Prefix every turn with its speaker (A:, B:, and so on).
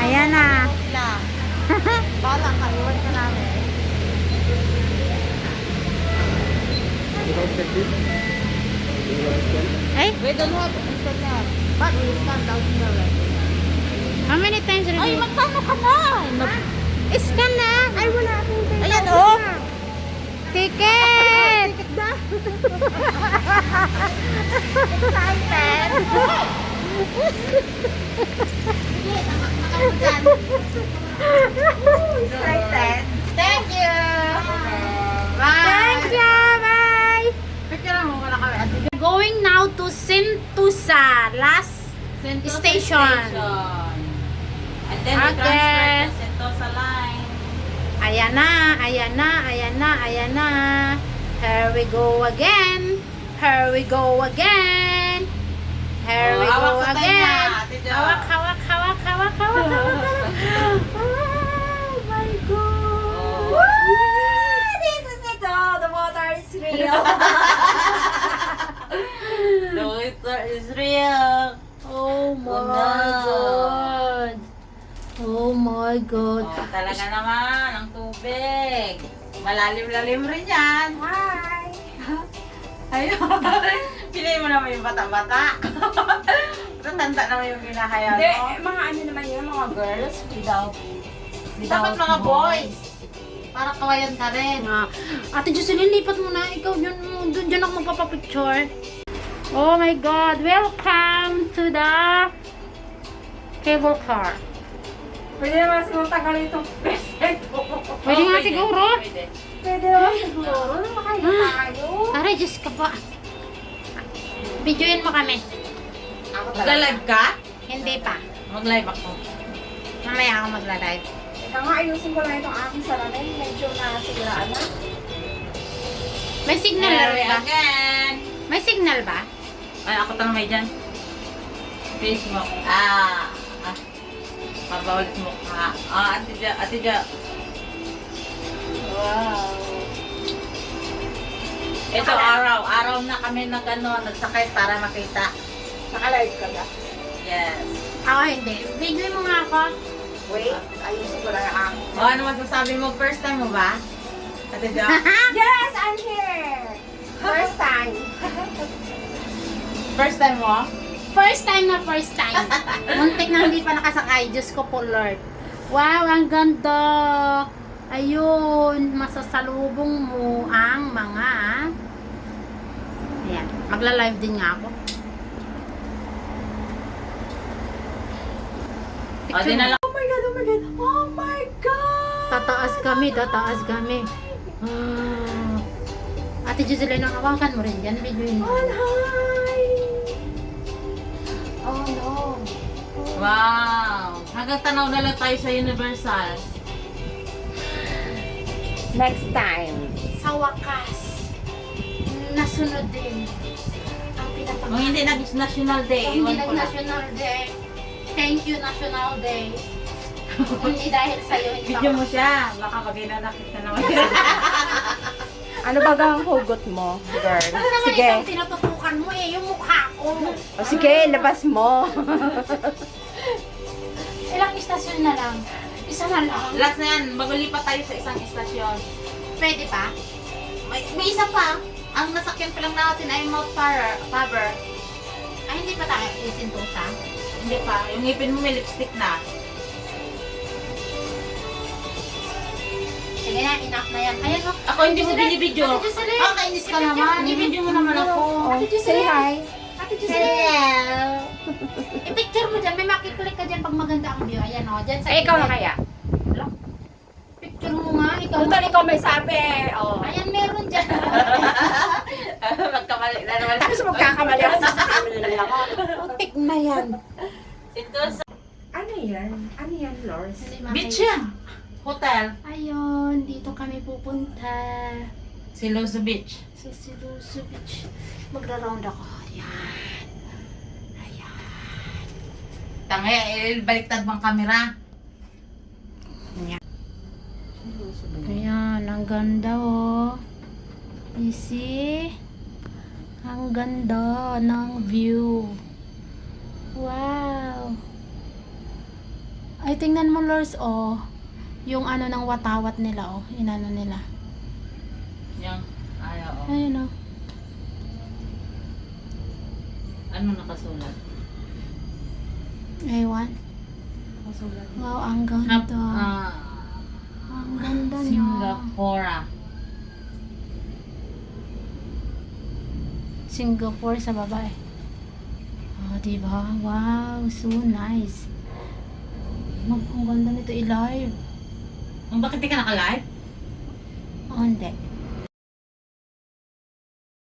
A: Ayan na.
B: Na. Bala ka, iwan ka namin.
A: Ay,
B: We don't have Instagram. But we stand out here.
A: how many times
B: Ay,
A: review?
B: magkano ka na?
A: Scan na.
B: Ay, wala akong ticket.
A: Ayan, oh. Ticket!
B: Ticket na. Excited. Sige. Excited. Thank you. Bye.
A: Thank you. Bye.
B: Picture mo, wala kami.
A: Going now to Sentosa. Last
B: Sentosa
A: Station.
B: And then we
A: Okay.
B: transfer to Sentosa line.
A: Ayan na, ayan na, ayan na, ayan na. Here we go again. Here we go again. Here we
B: Oh,
A: go
B: sa tayo
A: again. Hawak, hawak, hawak, hawak, hawak, hawak. Oh my God.
B: Wow, this is it. Oh, the water is real. the water is real.
A: Oh my
B: Oh, no.
A: God. Oh my God.
B: Oh, talaga naman, ang tubig. Malalim-lalim rin yan. Hi! Ayun. Pinay mo naman yung bata-bata. Tatanda naman yung ginahaya
C: Hindi,
B: mo.
C: mga ano naman yun, mga girls without,
B: Dapat mga boys. Para kawayan ka rin.
A: Ah, Ate Jocelyn, lipat mo na. Ikaw yun, dun dyan ako magpapapicture. Oh my God! Welcome to the cable car.
C: Pwede naman siguro tagal itong preset ko.
A: Pwede nga siguro.
B: Pwede.
C: Naman siguro. Ano makain tayo?
A: Aray, Diyos ka pa. Videoin mo kami.
B: Mag-live ka?
A: Hindi pa.
B: Mag-live ako.
A: Mamaya ako magla-live.
C: Ika nga, ayusin ko lang itong aking salamin. Medyo nasiraan na.
A: May signal ba?
B: again.
A: May signal ba?
B: Ay, ako tanong may dyan. Facebook. Ah. Ah. Pabawal mo ka. Ah, ate Ja, ate Ja. Wow. Ito araw, araw na kami nag ano, nagsakay para makita.
C: Naka-live ka na.
B: Yes.
A: Ako hindi. Videoin mo nga ako.
C: Wait, ayusin ko lang aking.
B: O ano masasabi mo? First time mo ba? Ate Ja?
C: Yes, I'm here! First time.
B: First time mo?
A: First time na first time. Muntik na hindi pa nakasakay. Diyos ko po, Lord. Wow, ang ganda. Ayun, masasalubong mo ang mga... Ayan, magla-live din nga ako.
B: O, di na lang.
C: Oh my God, oh my God, oh my God!
A: Tataas kami, tataas kami. Ah. Ate Jocelyn, hawakan mo rin yan. Videoin mo.
C: Oh, hi! Oh no.
B: Wow. Hanggang tanaw na lang tayo sa Universal.
C: Next time.
A: Sa wakas, nasunod din ang
B: Kung
A: pinapagawa.
B: hindi nag-National Day,
A: hindi
B: iwan ko lang.
A: nag-National Day, thank you National Day. Kung hindi dahil sa'yo, hindi
B: Video
A: ako.
B: mo siya. Baka pag inanakit na naman.
C: Ano ba ang hugot mo, girl?
A: Ano naman
C: Sige.
A: itong tinututukan mo eh, yung mukha ko.
C: O sige, labas mo.
A: Ilang istasyon na lang. Isa na lang.
B: Last na yan. Magulipat tayo sa isang istasyon.
A: Pwede pa?
B: May, may isa pa. Ang nasakyan pa lang natin ay Mount Faber. Faber.
A: Ay, hindi pa tayo isintusa.
B: Hindi pa. Yung ngipin mo may lipstick na.
A: Sige na, enough na yan. Ayan mo.
B: Ako hindi mo binibidyo.
A: Ate Jocelyn.
B: Ah, kainis ka naman. Ibidyo mo naman ako.
A: Ate Jocelyn.
C: Say hi.
A: Ate Jocelyn. I-picture mo dyan. May makiklik ka dyan pag maganda ang view. Ayan o. Dyan sa
C: Eh, ikaw na kaya?
A: Picture mo nga. Ikaw
C: Total, ikaw may sabi. Oh.
A: Ayan, meron dyan.
B: Magkamali na naman.
C: Tapos magkakamali ako sa sabi na lang ako.
A: Putik na yan.
B: Ito sa
C: Ano yan? Ano yan, Lors?
B: Beach yan. Hotel.
A: Ayun, dito kami pupunta.
B: Siloso Beach.
A: Sa Siluso Beach. Magra-round ako. Ayan. Ayan.
B: Tangay, eh, baliktad bang kamera?
A: Ayan, ang ganda oh. You see? Ang ganda ng view. Wow. Ay, tingnan mo, Lors, oh. Yung ano ng watawat nila, oh. Inano nila.
B: Yung, ayaw. oh.
A: Ayun, oh.
B: Ano nakasulat?
A: Ewan.
C: Masulat.
A: Wow, ang
B: Hap,
A: ganda.
B: ah,
A: ang ganda niya.
B: Singapore.
A: Singapore sa babae. Oh, diba? Wow, so nice. Mag, ang ganda nito i-live.
B: Bakit di ka naka-live?
A: Oh, hindi.